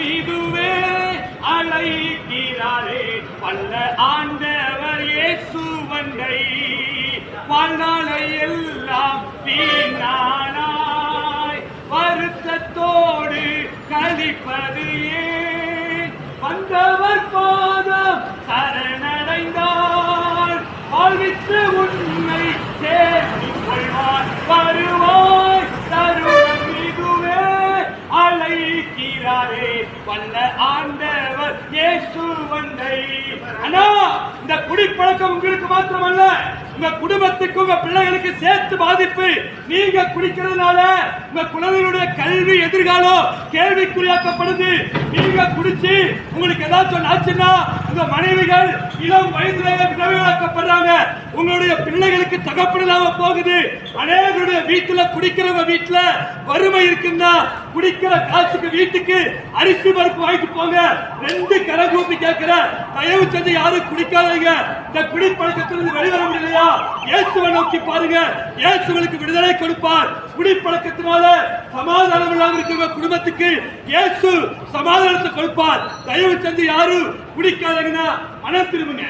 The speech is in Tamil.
மீதுவே அழைக்கிறாரே. பல்ல ஆண்டவர் இயேசு வந்தை. வாழ்நாளை எல்லாம் வீணானாய். வருத்தத்தோடு கழிப்பது ஏன்? வந்தவர் பாதம் பண்ண ஆண்டவர் இயேசு வந்தை. அண்ணா இந்த குடிப்பழக்கம் உங்களுக்கு மாத்திரமல்ல. உங்க குடும்பத்துக்கு உங்க பிள்ளைகளுக்கு சேர்த்து பாதிப்பு. நீங்க குடிக்கிறதுனால உங்க குழந்தைகளுடைய கல்வி எதிர்காலம் கேள்விக்குறியாக்கப்படுது. நீங்க குடிச்சு உங்களுக்கு ஏதாச்சும் ஆச்சுன்னா உங்க மனைவிகள் இளம் வயதிலே விதவையாக்கப்படுறாங்க உங்களுடைய பிள்ளைகளுக்கு இல்லாம போகுது. அநேகருடைய வீட்டுல குடிக்கிறவங்க வீட்டுல வறுமை இருக்குன்னா குடிக்கிற காசுக்கு வீட்டுக்கு அரிசி பருப்பு வாங்கிட்டு போங்க. ரெண்டு கரை கூப்பி கேட்கிற தயவு செஞ்சு யாரும் குடிக்காதீங்க. இந்த குடிப்பழக்கத்திலிருந்து வெளிவர முடியலையா? இயேசுவை நோக்கி பாருங்க. இயேசுகளுக்கு விடுதலை கொடுப்பார். குடிப்பழக்கத்தினால சமாதானம் இல்லாம இருக்கிற குடும்பத்துக்கு இயேசு சமாதானத்தை கொடுப்பார். தயவு செஞ்சு யாரும் குடிக்காதீங்கன்னா மனம் திரும்புங்க